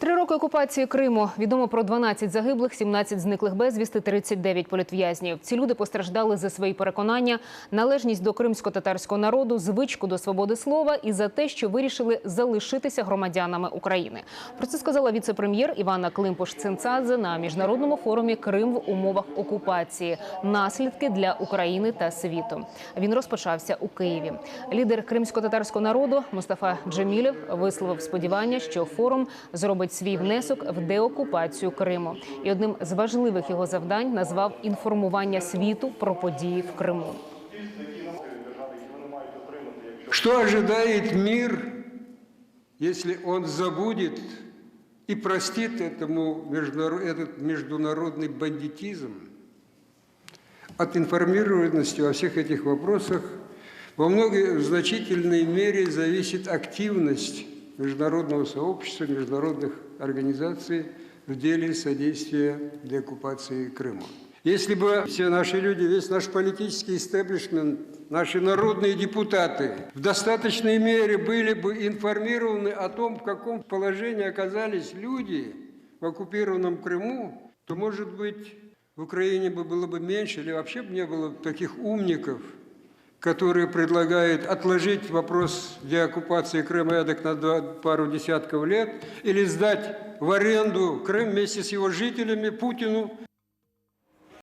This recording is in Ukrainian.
Три роки окупації Криму. Відомо про 12 загиблих, 17 зниклих безвісти, 39 політв'язнів. Ці люди постраждали за свої переконання, належність до кримсько-татарського народу, звичку до свободи слова і за те, що вирішили залишитися громадянами України. Про це сказала віце-прем'єр Івана Климпуш-Цинцадзе на міжнародному форумі Крим в умовах окупації. Наслідки для України та світу. Він розпочався у Києві. Лідер кримсько-татарського народу Мустафа Джемілєв висловив сподівання, що форум зробить свій внесок в деокупацію Криму. І одним з важливих його завдань назвав інформування світу про події в Криму. Что ожидает мир, если он забудет и простит этому международ- этот международный бандитизм? От информированности во всех этих вопросах во многой в значительной мере зависит активность международного сообщества, международных организаций в деле содействия деоккупации Крыма. Если бы все наши люди, весь наш политический истеблишмент, наши народные депутаты в достаточной мере были бы информированы о том, в каком положении оказались люди в оккупированном Крыму, то, может быть, в Украине бы было бы меньше или вообще бы не было таких умников, которые предлагают отложить вопрос деоккупации Крыма эдак на два- пару десятков лет или сдать в аренду Крым вместе с его жителями Путину.